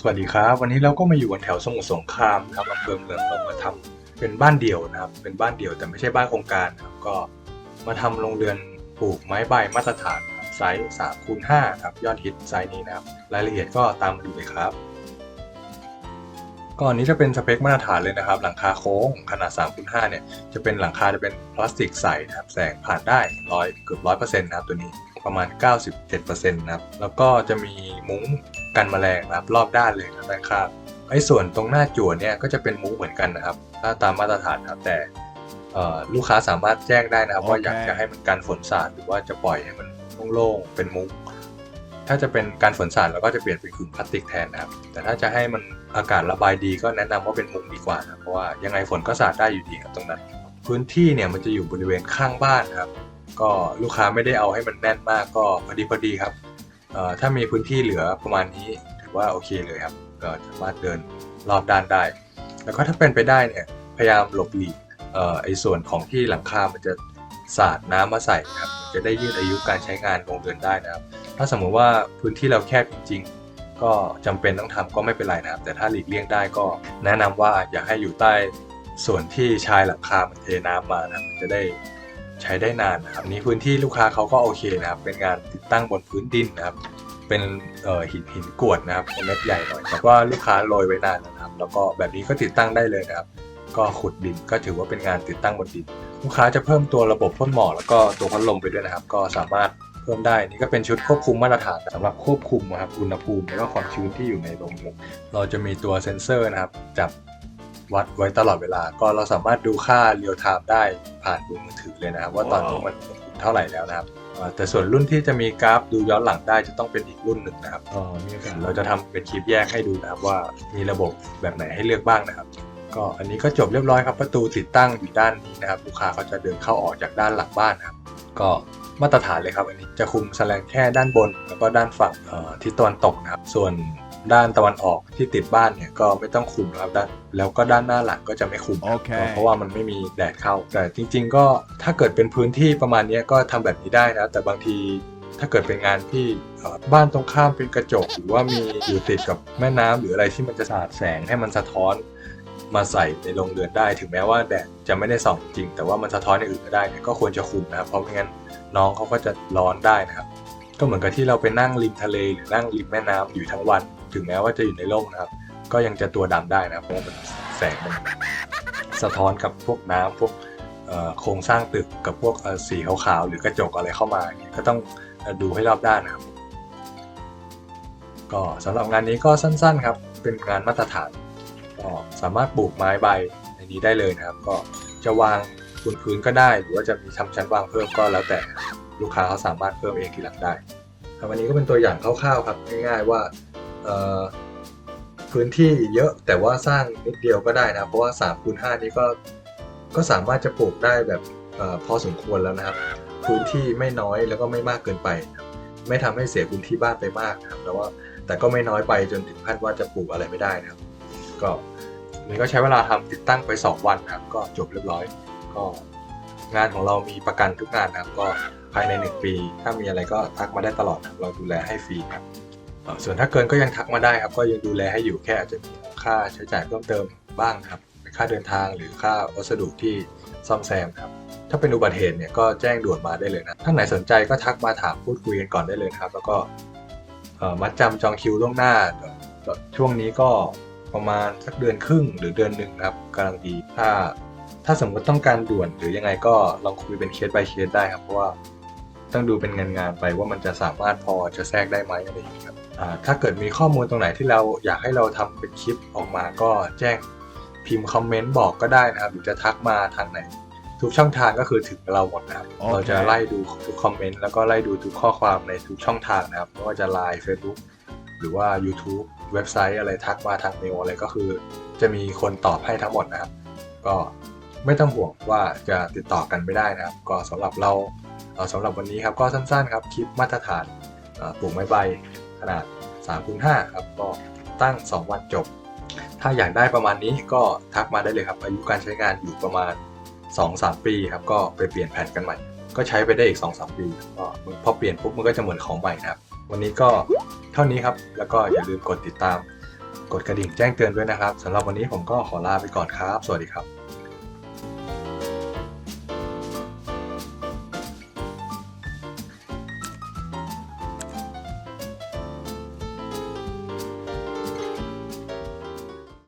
สวัสดีครับวันนี้เราก็มาอยู่กันแถวสมุทรสงครามนะครับอำเภอเมืองเรามาทำเป็นบ้านเดี่ยวนะครับ เป็นบ้านเดี่ยวแต่ไม่ใช่บ้านโครงการนะครับก็มาทำโรงเรือนปลูกไม้ใบมาตรฐานไซส์3คูณ5ครับยอดฮิตไซส์นี้นะครับ รายละเอียดก็ตามมาดูเลยครับ ก่อนนี้จะเป็นสเปคมาตรฐานเลยนะครับ หลังคาโค้งขนาด3คูณ5เนี่ยจะเป็นหลังคาจะเป็นพลาสติกใสนะครับแสงผ่านได้ร้อยเกือบร้อยเปอร์เซ็นต์นะครับตัวนี้ประมาณ 97%นะครับแล้วก็จะมีมุ้งกันแมลงนะครับรอบด้านเลยนะด้านข้างไอ้ส่วนตรงหน้าจั่วเนี่ยก็จะเป็นมุ้งเหมือนกันนะครับ ถ้าตามมาตรฐานนะครับแต่เอ่อลูกค้าสามารถแจ้งได้นะครับ ว่าโอเคอยากจะให้มันกันฝนสาดหรือว่าจะปล่อยให้มันโล่งๆเป็นมุ้งถ้าจะเป็นการฝนสาดเราก็จะเปลี่ยนเป็นขึงพลาสติกแทนนะครับ แต่ถ้าจะให้มัน อากาศระบายดีก็แนะนำว่าเป็นมุ้งดีกว่านะเพราะว่ายังไงฝนก็สาดได้อยู่ดีครับตรงนั้น พื้นที่เนี่ยมันจะอยู่บริเวณข้างบ้านครับ ก็ลูกค้าไม่ได้เอาให้มันแน่นมากก็พอดีพอดีครับถ้ามีพื้นที่เหลือประมาณนี้ถือว่าโอเคเลยครับก็สามารถเดินรอบด้านได้ แล้วก็ถ้าเป็นไปได้เนี่ยพยายามหลบหลีกไอ้ส่วนของที่หลังคา มันจะสาดน้ำมาใส่ครับจะได้ยืดอายุการใช้งานโรงเรือนได้นะครับ ถ้าสมมุติว่าพื้นที่เราแคบจริงๆ ก็จำเป็นต้องทำก็ไม่เป็นไรนะครับ แต่ถ้าหลีกเลี่ยงได้ก็แนะนำว่าอย่าให้อยู่ใต้ส่วนที่ชายหลังคามันเทน้ำมานะครับมันจะได้ใช้ได้นานนะครับนี้พื้นที่ลูกค้าเขาก็โอเคนะครับ เป็นงานติดตั้งบนพื้นดินนะครับ เป็นหินหินกรวดนะครับเป็นเม็ดใหญ่หน่อยแต่ว่าลูกค้าโรยไว้นานนะครับ แล้วก็แบบนี้ก็ติดตั้งได้เลยนะครับ ก็ขุดดินก็ถือว่าเป็นงานติดตั้งบนดิน ลูกค้าจะเพิ่มตัวระบบพ่นหมอกแล้วก็ตัวพัดลมไปด้วยนะครับ ก็สามารถ เพิ่มได้นี่ก็เป็นชุดควบคุมมาตรฐานสำหรับควบคุมนะครับอุณหภูมิและก็ความชื้นที่อยู่ในโรงเรือนเราจะมีตัวเซ็นเซอร์นะครับจับวัดไว้ตลอดเวลา ก็เราสามารถดูค่าเรียลไทม์ได้ผ่านดูมือถือเลยนะครับ ว่าตอนนี้มันเท่าไหร่แล้วนะครับอ่าแต่ส่วนรุ่นที่จะมีกราฟดูย้อนหลังได้จะต้องเป็นอีกรุ่นหนึ่งนะครับก็มีโอกาสเราจะทำเป็นคลิปแยกให้ดูนะครับว่ามีระบบแบบไหนให้เลือกบ้างนะครับ ก็อันนี้ก็จบเรียบร้อยครับประตูติดตั้งอยู่ด้านนี้นะครับ ลูกค้าเขาจะเดินเข้าออกจากด้านหลังบ้านนะครับ ก็ มาตรฐานเลยครับอันนี้จะคุมแสลงแค่ด้านบน แล้วก็ด้านฝั่งเอ่อทิศตะวันตกนะครับ ส่วนด้านตะวันออกที่ติดบ้านเนี่ยก็ไม่ต้องคุมนะครับด้านแล้วก็ด้านหน้าหลังก็จะไม่คุมโอเคเพราะว่ามันไม่มีแดดเข้า แต่จริง ๆ ก็ถ้าเกิดเป็นพื้นที่ประมาณเนี้ยก็ทำแบบนี้ได้นะแต่บางทีถ้าเกิดเป็นงานที่เอ่อบ้านตรงข้ามเป็นกระจก หรือว่ามีอยู่ติดกับแม่น้ำหรืออะไรที่มันจะสาดแสงให้มันสะท้อน มาใส่ในโรงเรือนได้ ถึงแม้ว่าแดดจะไม่ได้ส่องจริง แต่ว่ามันสะท้อนในอื่นก็ได้เนี่ยก็ควรจะคุมนะครับ เพราะไม่งั้นน้องเขาก็จะร้อนได้นะครับ ก็เหมือนกับที่เราไปนั่งริมทะเลหรือนั่งริมแม่น้ำอยู่ทั้งวัน ถึงแม้ว่าจะอยู่ในร่มนะครับ ก็ยังจะตัวดำได้นะครับเพราะว่ามันแสงมันสะท้อนกับพวกน้ำพวกโครงสร้างตึกกับพวกสีขาวๆหรือกระจกอะไรเข้ามาเงี้ยก็ต้องดูให้รอบด้านนะครับ ก็สำหรับงานนี้ก็สั้นๆครับ เป็นงานมาตรฐาน ก็สามารถปลูกไม้ใบในนี้ได้เลยนะครับ ก็จะวางบนพื้นก็ได้ หรือว่าจะมีทำชั้นวางเพิ่มก็แล้วแต่ลูกค้าเขาสามารถเพิ่มเองทีหลังได้ครับอันนี้ก็เป็นตัวอย่างคร่าวๆครับง่ายๆว่าพื้นที่เยอะแต่ว่าสร้างนิดเดียวก็ได้นะเพราะว่า3คูณ5นี้ก็ก็สามารถจะปลูกได้แบบอพอสมควรแล้วนะครับ พื้นที่ไม่น้อยแล้วก็ไม่มากเกินไป ไม่ทำให้เสียพื้นที่บ้านไปมากนะครับแต่ว่าแต่ก็ไม่น้อยไปจนถึงขั้นว่าจะปลูกอะไรไม่ได้นะครับ ก็นี่ก็ใช้เวลาทำติดตั้งไป 2 วันนะครับ ก็จบเรียบร้อย ก็งานของเรามีประกันทุกงานนะครับ ก็ภายใน 1 ปี ถ้ามีอะไรก็ทักมาได้ตลอดเราดูแลให้ฟรีครับส่วนถ้าเกินก็ยังทักมาได้ครับ ก็ยังดูแลให้อยู่แค่อาจจะมีค่าใช้จ่ายเพิ่มเติมบ้างครับค่าเดินทางหรือค่าวัสดุที่ซ่อมแซมครับ ถ้าเป็นอุบัติเหตุเนี่ยก็แจ้งด่วนมาได้เลยนะท่านไหนสนใจก็ทักมาถามพูดคุยกันก่อนได้เลยครับ แล้วก็มัดจำจองคิวล่วงหน้าช่วงนี้ก็ ประมาณสักเดือนครึ่งหรือเดือนหนึ่งนะครับกำลังดี ถ้าถ้าสมมติต้องการด่วนหรือยังไงก็ลองคุยเป็นเคส by เคสได้ครับ เพราะว่าต้องดูเป็นงานงานๆไปว่ามันจะสามารถพอจะแทรกได้ไหมอะไรอย่างเงี้ยครับอ่าถ้าเกิดมีข้อมูลตรงไหนที่เราอยากให้เราทำเป็นคลิปออกมาก็แจ้งพิมพ์คอมเมนต์บอกก็ได้นะครับหรือจะทักมาทางไหน ทุกช่องทางก็คือถึงเราหมดนะครับโอเคเราจะไล่ดูทุกคอมเมนต์แล้วก็ไล่ดูทุกข้อความในทุกช่องทางนะครับไม่ว่าจะ Line Facebook หรือว่า YouTube เว็บไซต์อะไรทักมาทางเมลอะไรก็คือ จะมีคนตอบให้ทั้งหมดนะครับ ก็ไม่ต้องห่วงว่าจะติดต่อกันไม่ได้นะครับ ก็สำหรับเราเอ่อสำหรับวันนี้ครับก็สั้นๆครับคลิปมาตรฐานปลูกไม้ใบขนาด3คูณ5ครับก็ตั้ง 2 วันจบ ถ้าอยากได้ประมาณนี้ก็ทักมาได้เลยครับ อายุการใช้งานอยู่ประมาณ 2-3 ปีครับก็ไปเปลี่ยนแผ่นกันใหม่ ก็ใช้ไปได้อีก 2-3 ปีก็พอเปลี่ยนปุ๊บมันก็จะเหมือนของใหม่นะครับ วันนี้ก็ ท่านี้ครับ แล้วก็อย่าลืมกดติดตาม กดกระดิ่งแจ้งเตือนด้วยนะครับสำหรับวันนี้ผมก็ขอลาไปก่อนครับ สวัสดีครับ